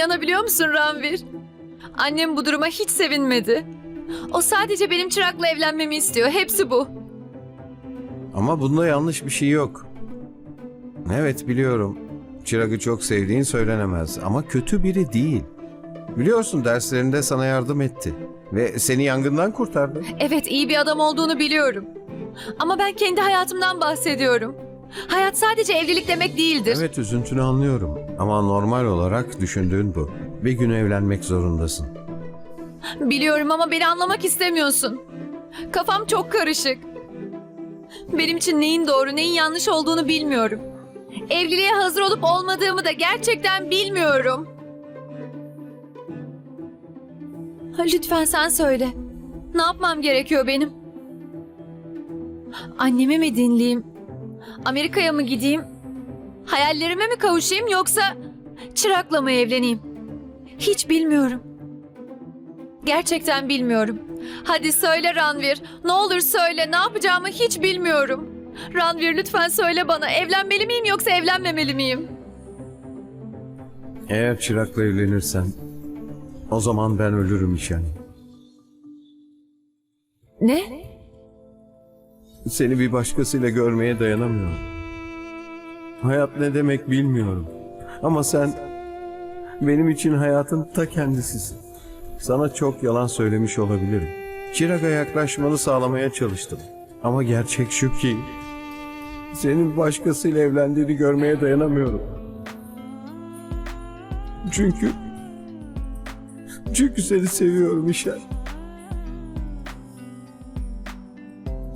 İnanabiliyor musun Ranvir? Annem bu duruma hiç sevinmedi. O sadece benim çırakla evlenmemi istiyor. Hepsi bu. Ama bunda yanlış bir şey yok. Evet biliyorum. Çırak'ı çok sevdiğin söylenemez ama kötü biri değil. Biliyorsun derslerinde sana yardım etti ve seni yangından kurtardı. Evet iyi bir adam olduğunu biliyorum. Ama ben kendi hayatımdan bahsediyorum. Hayat sadece evlilik demek değildir. Evet üzüntünü anlıyorum ama normal olarak düşündüğün bu. Bir gün evlenmek zorundasın. Biliyorum ama beni anlamak istemiyorsun. Kafam çok karışık. Benim için neyin doğru, neyin yanlış olduğunu bilmiyorum. Evliliğe hazır olup olmadığımı da gerçekten bilmiyorum. Lütfen sen söyle. Ne yapmam gerekiyor benim? Annemi mi dinleyeyim? Amerika'ya mı gideyim? Hayallerime mi kavuşayım yoksa çırakla mı evleneyim? Hiç bilmiyorum. Gerçekten bilmiyorum. Hadi söyle Ranvir. Ne olur söyle. Ne yapacağımı hiç bilmiyorum. Ranvir lütfen söyle bana. Evlenmeli miyim yoksa evlenmemeli miyim? Eğer Çırak'la evlenirsen o zaman ben ölürüm işen. Ne? Seni bir başkasıyla görmeye dayanamıyorum. Hayat ne demek bilmiyorum. Ama sen benim için hayatın ta kendisisin. Sana çok yalan söylemiş olabilirim. Çırak'a yaklaşmanı sağlamaya çalıştım. Ama gerçek şu ki senin başkasıyla evlendiğini görmeye dayanamıyorum. Çünkü çünkü seni seviyorum işler.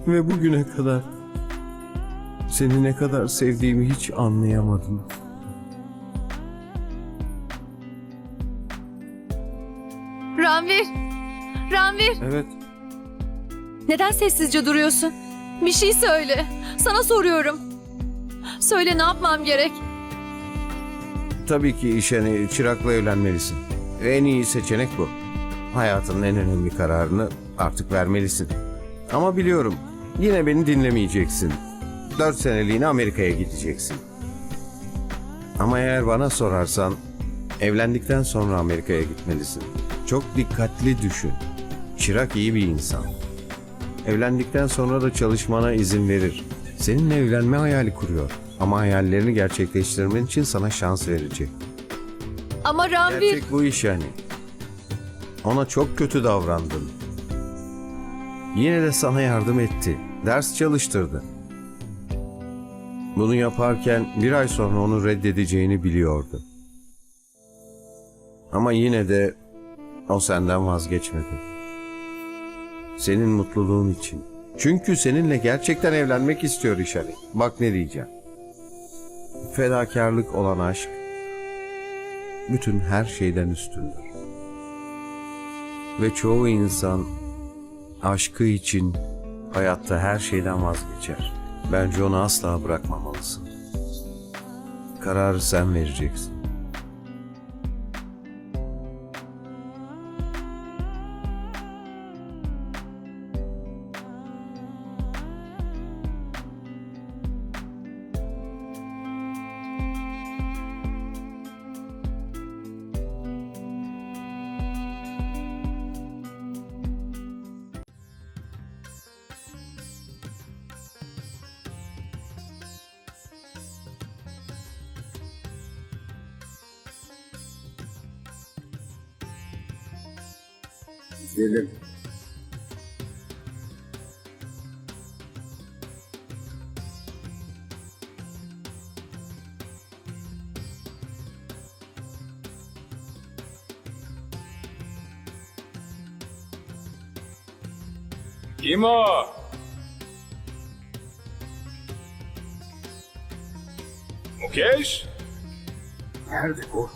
Ve bugüne kadar seni ne kadar sevdiğimi hiç anlayamadım. Ranvir. Ranvir. Evet, Neden sessizce duruyorsun? Bir şey söyle. Sana soruyorum. Söyle ne yapmam gerek? tabii ki işeni çırakla evlenmelisin. En iyi seçenek bu. Hayatının en önemli kararını artık vermelisin. Ama biliyorum, yine beni dinlemeyeceksin. Dört seneliğine Amerika'ya gideceksin. Ama eğer bana sorarsan, evlendikten sonra Amerika'ya gitmelisin. Çok dikkatli düşün. Çırak iyi bir insan. Evlendikten sonra da çalışmana izin verir. Seninle evlenme hayali kuruyor. Ama hayallerini gerçekleştirmen için sana şans verecek. Ama Ranvir... Gerçek bu iş yani. Ona çok kötü davrandın. Yine de sana yardım etti. Ders çalıştırdı. Bunu yaparken bir ay sonra onu reddedeceğini biliyordu. Ama yine de o senden vazgeçmedi. Senin mutluluğun için. Çünkü seninle gerçekten evlenmek istiyor İşari. Bak ne diyeceğim. Fedakarlık olan aşk bütün her şeyden üstündür. Ve çoğu insan aşkı için hayatta her şeyden vazgeçer. Bence onu asla bırakmamalısın. Kararı sen vereceksin. Gidelim. Kim o? Mukesh? Nerede bu?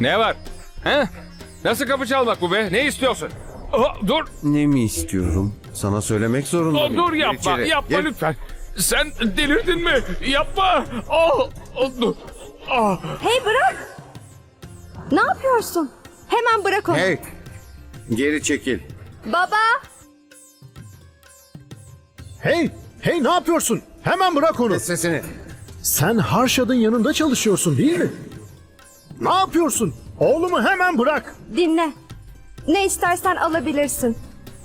Ne var? He? Nasıl kapı çalmak bu be? Ne istiyorsun? Aa, dur, Ne mi istiyorum? Sana söylemek zorunda Aa, mıyım? dur Gir yapma, içeri, yapma gir. lütfen. Sen delirdin mi? Yapma. Aa, aa, dur. Aa, Hey bırak! Ne yapıyorsun? Hemen bırak onu. Hey! Geri çekil. Baba! Hey! Hey ne yapıyorsun? Hemen bırak onu. Kes sesini. Sen Harşad'ın yanında çalışıyorsun değil mi? Ne yapıyorsun? Oğlumu hemen bırak. Dinle. Ne istersen alabilirsin.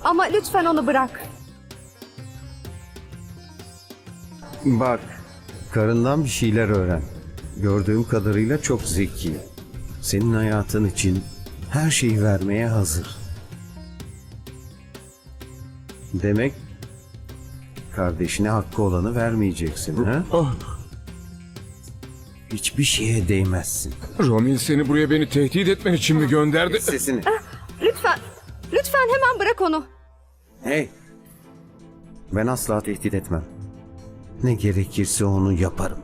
Ama lütfen onu bırak. Bak, karından bir şeyler öğren. Gördüğüm kadarıyla çok zeki. Senin hayatın için her şeyi vermeye hazır. Demek kardeşine hakkı olanı vermeyeceksin ha? Ah, Hiçbir şeye değmezsin. Romil seni buraya beni tehdit etmen için mi gönderdi? Sesini. Lütfen. Lütfen hemen bırak onu. Hey! Ben asla tehdit etmem. Ne gerekirse onu yaparım.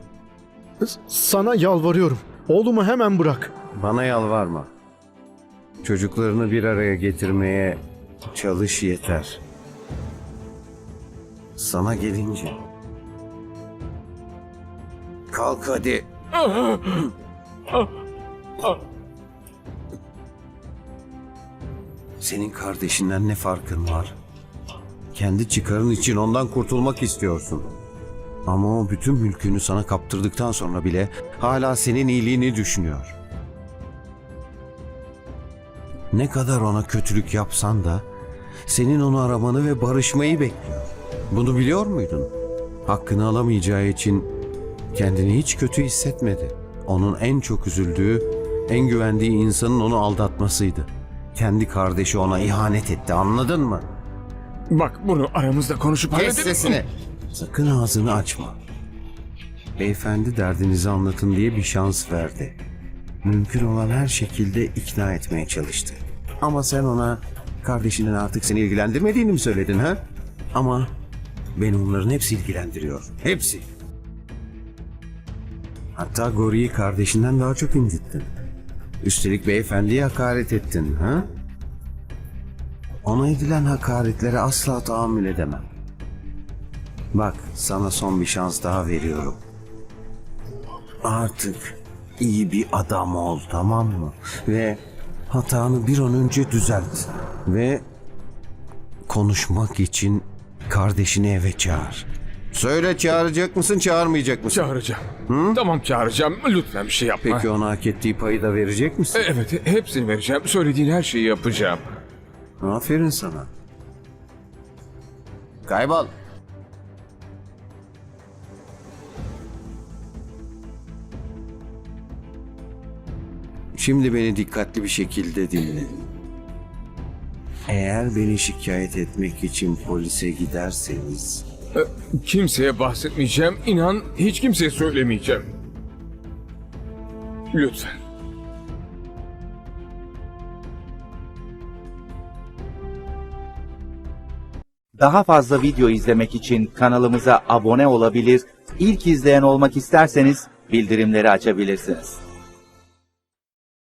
Sana yalvarıyorum. Oğlumu hemen bırak. Bana yalvarma. Çocuklarını bir araya getirmeye çalış yeter. Sana gelince. Kalk hadi. Senin kardeşinden ne farkın var? Kendi çıkarın için ondan kurtulmak istiyorsun. Ama o bütün mülkünü sana kaptırdıktan sonra bile hala senin iyiliğini düşünüyor. Ne kadar ona kötülük yapsan da senin onu aramanı ve barışmayı bekliyor. Bunu biliyor muydun? Hakkını alamayacağı için kendini hiç kötü hissetmedi. Onun en çok üzüldüğü, en güvendiği insanın onu aldatmasıydı. Kendi kardeşi ona ihanet etti anladın mı? Bak bunu aramızda konuşup Kes sesini. Sakın ağzını açma. Beyefendi derdinizi anlatın diye bir şans verdi. Mümkün olan her şekilde ikna etmeye çalıştı. Ama sen ona kardeşinin artık seni ilgilendirmediğini mi söyledin ha? Ama beni onların hepsi ilgilendiriyor. Hepsi. Hatta Gori'yi kardeşinden daha çok incittin. Üstelik beyefendiye hakaret ettin ha? Ona edilen hakaretlere asla tahammül edemem. Bak sana son bir şans daha veriyorum. Artık iyi bir adam ol tamam mı? Ve hatanı bir an önce düzelt. Ve konuşmak için kardeşini eve çağır. Söyle çağıracak mısın çağırmayacak mısın? Çağıracağım. Tamam çağıracağım. Lütfen bir şey yapma. Peki ona hak ettiği payı da verecek misin? E, Evet hepsini vereceğim. Söylediğin her şeyi yapacağım. Aferin sana. Kaybol. Şimdi beni dikkatli bir şekilde dinle. Eğer beni şikayet etmek için polise giderseniz Kimseye bahsetmeyeceğim. İnan hiç kimseye söylemeyeceğim. Lütfen. Daha fazla video izlemek için kanalımıza abone olabilir, ilk izleyen olmak isterseniz bildirimleri açabilirsiniz.